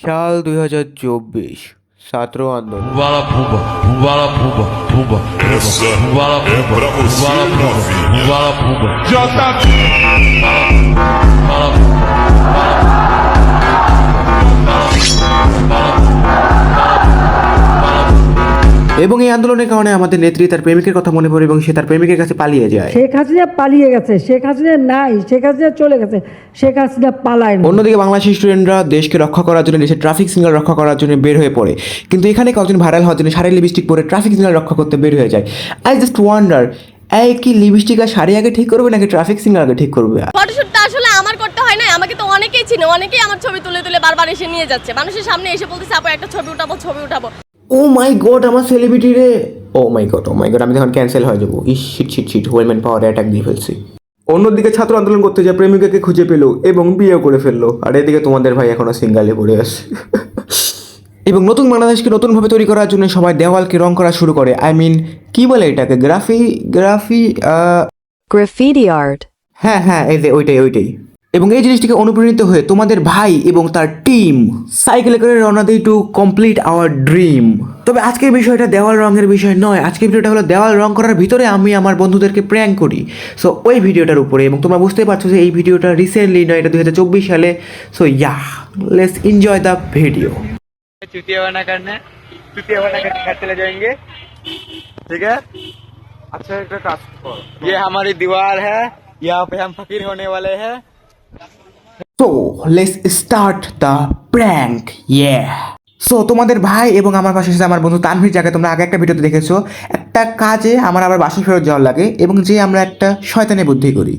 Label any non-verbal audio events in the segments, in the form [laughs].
সাল দুই হাজার চব্বিশ ছাত্র আন্দোলন। Bala এবং এই আন্দোলনের কারণে আমাদের নেত্রী তার প্রেমিকের কথা মনে পড়ে এবং সে তার প্রেমিকের কাছে পালিয়ে যায়। শেখ হাসিনা পালিয়ে গেছে শেখ হাসিনা নাই শেখ হাসিনা চলে গেছে শেখ হাসিনা পালায় না অন্যদিকে বাংলাদেশি স্টুডেন্টরা দেশকে রক্ষা করার জন্য দেশের ট্রাফিক সিগন্যাল রক্ষা করার জন্য বের হয়ে পড়ে। কিন্তু এখানে কয়েকজন ভাইরাল হওয়ার জন্য শাড়ি লিপস্টিক পরে ট্রাফিক সিগন্যাল রক্ষা করতে বের হয়ে যায়। আই জাস্ট ওয়ান্ডার এই কি লিপস্টিক আর শাড়ি আগে ঠিক করবে নাকি ট্রাফিক সিগন্যাল আগে ঠিক করবে? ফটোশুটটা আসলে আমার করতে হয় না আমাকে তো অনেকেই চিনে অনেকেই আমার ছবি তুলে তুলে বারবার এসে নিয়ে যাচ্ছে। মানুষের সামনে এসে বলতেছে আপু একটা ছবি উঠাবো ছবি উঠাবো। ও মাই গড আমার সেলিব্রিটি রে। ও মাই গড ও মাই গড আমি তখন ক্যান্সেল হয়ে যাব। ইস শিট শিট শিট ওয়েলম্যান পাওয়ারে অ্যাটাক দিয়ে ফেলছি। অন্যদিকে ছাত্র আন্দোলন করতে যায় প্রেমিকাকে খুঁজে পেল এবং বিয়েও করে ফেলল। আর এদিকে তোমাদের ভাই এখনও সিঙ্গালে পড়ে আসে এবং নতুন বাংলাদেশকে নতুনভাবে তৈরি করার জন্য সবাই দেওয়ালকে রং করা শুরু করে। আই মিন কি বলে এটাকে? গ্রাফি গ্রাফি Graffiti আর্ট হ্যাঁ হ্যাঁ এই যে ওইটাই ওইটাই। এবং এই জিনিসটিকে অনুপ্রাণিত হয়ে তোমাদের ভাই এবং তার টিম সাইকেলে করে রওনা দেই টু কমপ্লিট আওয়ার ড্রিম তবে আজকের বিষয়টা দেওয়াল রঙের বিষয় নয় আজকের ভিডিওটা হলো দেওয়াল রং করার ভিতরে আমি আমার বন্ধুদেরকে প্র্যাঙ্ক করি সো ওই ভিডিওটার উপরে এবং তোমরা বুঝতে পারছো যে এই ভিডিওটা রিসেন্টলি নয় এটা দু হাজার চব্বিশ সালে so yeah let's enjoy the video चुतिया बना करना चुतिया बना करके घर चले जाएंगे ठीक है अच्छा एक टास्क करो ये हमारी दीवार है यहाँ पे हम फकीर होने वाले हैं so let's start the prank yeah so তোমাদের ভাই এবং আমার পাশে এসে আমার বন্ধু তানভীর যাকে তোমরা আগে একটা ভিডিওতে দেখেছ। একটা কাজে আমার আবার বাসা ফেরত যাওয়ার লাগে এবং যে আমরা একটা শয়তানে বুদ্ধি করি।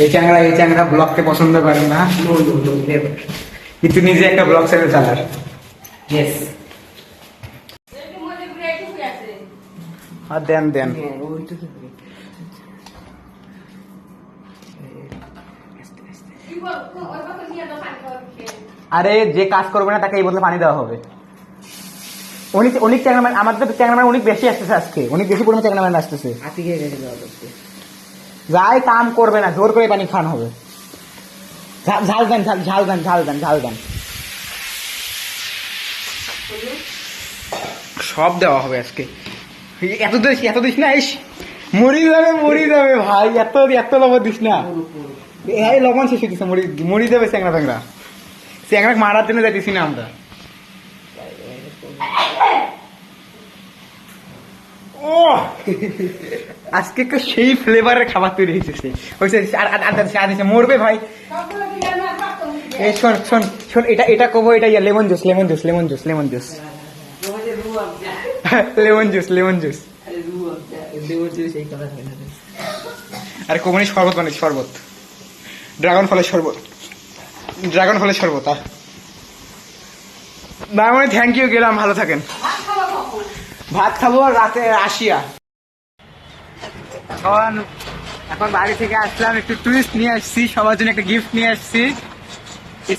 এই চ্যাংরা এই চ্যাংরা ব্লগকে পছন্দ করে না? কিন্তু নিজে একটা ব্লগ চ্যানেল চালার হ্যাঁ দেন দেন আরে যে কাজ করবে না তাকে এই বদলে পানি দেওয়া হবে। অনেক অনেক চ্যাংরাম্যান আমাদের তো চ্যাংরাম্যান অনেক বেশি আসতেছে আজকে। অনেক বেশি পরিমাণে চ্যাংরাম্যান আসতেছে। যাই কাম করবে না জোর করে পানি খাওয়ানো হবে। ঝাল ঝাল দেন ঝাল ঝাল দেন ঝাল দেন ঝাল দেন। সব দেওয়া হবে আজকে। এত দিস এত দিস না? মরি যাবে মরি যাবে, ভাই। এত এত লবণ দিস না। এই লবণ শেষ মরি মরি যাবে চ্যাংরা ফ্যাংরা। চ্যাংরা যাইতেছি না আমরা। ও আজকে তো সেই ফ্লেভারের খাবার তৈরি হয়েছে হয়েছে আর মরবে, ভাই। শোন শোন শোন, এটা এটা কবো, এটা yeah, lemon juice lemon juice lemon juice lemon juice. [laughs] Lemon juice lemon juice. আরে কোমনি শরবত মানে শরবত। ড্রাগন ফলের শরবত। ড্রাগন ফলের শরবত না মানে থ্যাংক ইউ গেলাম ভালো থাকেন। ভাত খাব আর রাতে আসিয়া। এখন এখন বাড়ি থেকে আসলাম একটু টুরিস্ট নিয়ে আসছি সবার জন্য একটা গিফট নিয়ে আসছি।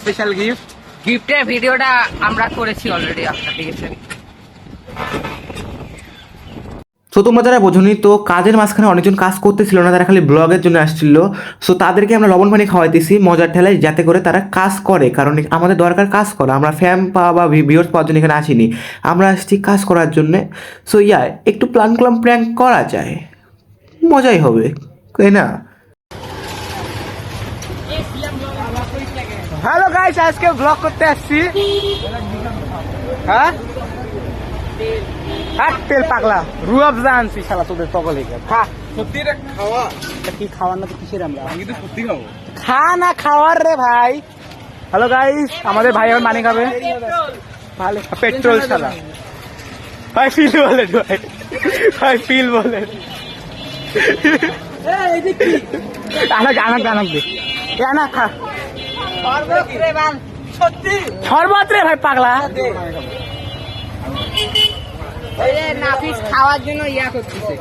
স্পেশাল গিফট গিফটের ভিডিওটা আমরা করেছি অলরেডি আপনার দেখেছেন সো তোমরা যারা বোঝনি, তো কাজের মাঝখানে অনেকজন কাজ করতেছিল না, তারা খালি ব্লগের জন্য আসছিল। সো তাদেরকে আমরা লবণ পানি খাওয়াইতেছি মজার ঠেলায়, যাতে করে তারা কাজ করে। কারণ আমাদের দরকার কাজ করা। আমরা ফ্যাম পাওয়া বা ভিউয়ার্স পাওয়ার জন্য এখানে আসিনি। আমরা আসছি কাজ করার জন্য। সো ইয়া একটু প্ল্যান ক্লাম প্র্যাঙ্ক করা যায়। মজাই হবে, তাই না? হ্যালো গাইস আজকে ব্লগ করতে আসছি। হ্যাঁ? তেল পাগলা রুয়াবজা আনছি শালা তোদের তগলে খা। সত্যি খাওয়া। কি খাওয়ার না তো কিসের আমরা? আমি তো সত্যি খাব। খা না খাওয়ার রে ভাই। হ্যালো গাইস আমাদের ভাই এখন মানি খাবে। ভালো। পেট্রোল শালা। ভাই ফিল বলে ভাই। ভাই ফিল বলে। আনাক আনাক আনাক দে। আনা খা। শরবত রে ভাই পাগলা। নাফিস খাওয়ার জন্য ইয়া করতেছে।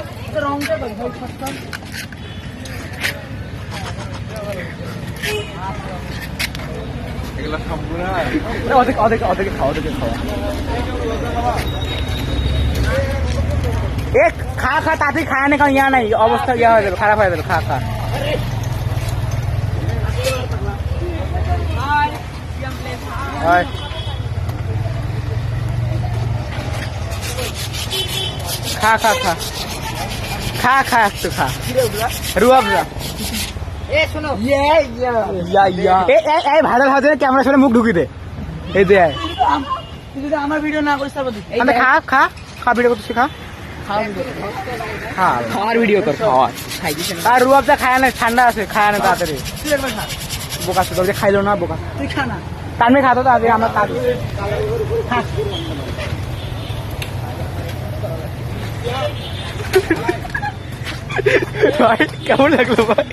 ওদেরকে ওদেরকে খাওয়া ওদেরকে খাওয়া এ খা খা তাড়াতাড়ি খায় না কারণ ইয়া নাই অবস্থা ইয়া হয়ে যাবে খারাপ হয়ে যাবে খা খা। হয়। খা খা খা। খা খা একটু খা। রুয়াবজা এ শোনো। ইয়ে ইয়া। ইয়া এ এ এ ভালো ভালো ক্যামেরা সামনে মুখ ঢুকি দে। এই দে আমার ভিডিও না করিস তারপর খা খা। খা ভিডিও করতে খা। খা। খাওয়ার ভিডিও কর খাওয়ার। আর রুয়াবজা খায় না ঠান্ডা আছে খায় না তাড়াতাড়ি। বোকা খাইলো না বোকা। তুই খা না। তানমে খাতো তো আমরা খা। ভাই, কেমন লাগল ভাই?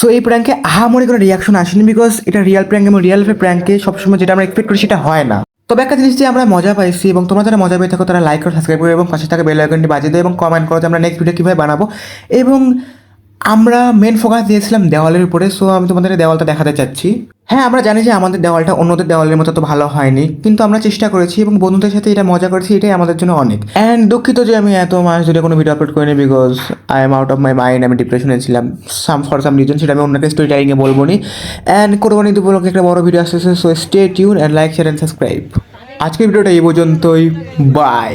সো এই প্র্যাঙ্কে আহামরি কোনো রিয়াকশন আসেনি বিকজ এটা রিয়াল প্র্যাঙ্ক এবং রিয়েল প্র্যাঙ্কে সবসময় যেটা আমরা এক্সপেক্ট করি সেটা হয় না। তবে একটা জিনিস যে আমরা মজা পাইছি এবং তোমরা যারা মজা পেয়ে থাকো, তারা লাইক করে সাবস্ক্রাইব করো এবং পাশে থাকা বেল আইকনটি বাজিয়ে দেয় এবং কমেন্ট করো যে আমরা নেক্সট ভিডিও কীভাবে বানাবো। এবং আমরা মেন ফোকাস দিয়েছিলাম দেওয়ালের উপরে সো আমি তোমাদের দেওয়ালটা দেখাতে চাচ্ছি। হ্যাঁ আমরা জানি যে আমাদের দেওয়ালটা অন্যদের দেওয়ালের মতো তো ভালো হয়নি, কিন্তু আমরা চেষ্টা করেছি এবং বন্ধুদের সাথে এটা মজা করেছি, এটাই আমাদের জন্য অনেক। অ্যান্ড দুঃখিত যে আমি এত মাস ধরে কোনো ভিডিও আপলোড করিনি because I am out of my mind আমি ডিপ্রেশনে ছিলাম। সাম ফর সাম রিজন সেটা আমি অন্যকে স্টোরি টাইমিংয়ে বলব নি অ্যান্ড কোরবানি উপলক্ষে একটা বড় ভিডিও আসতেছে so stay tuned and like share and subscribe আজকের ভিডিওটা এই পর্যন্তই। বাই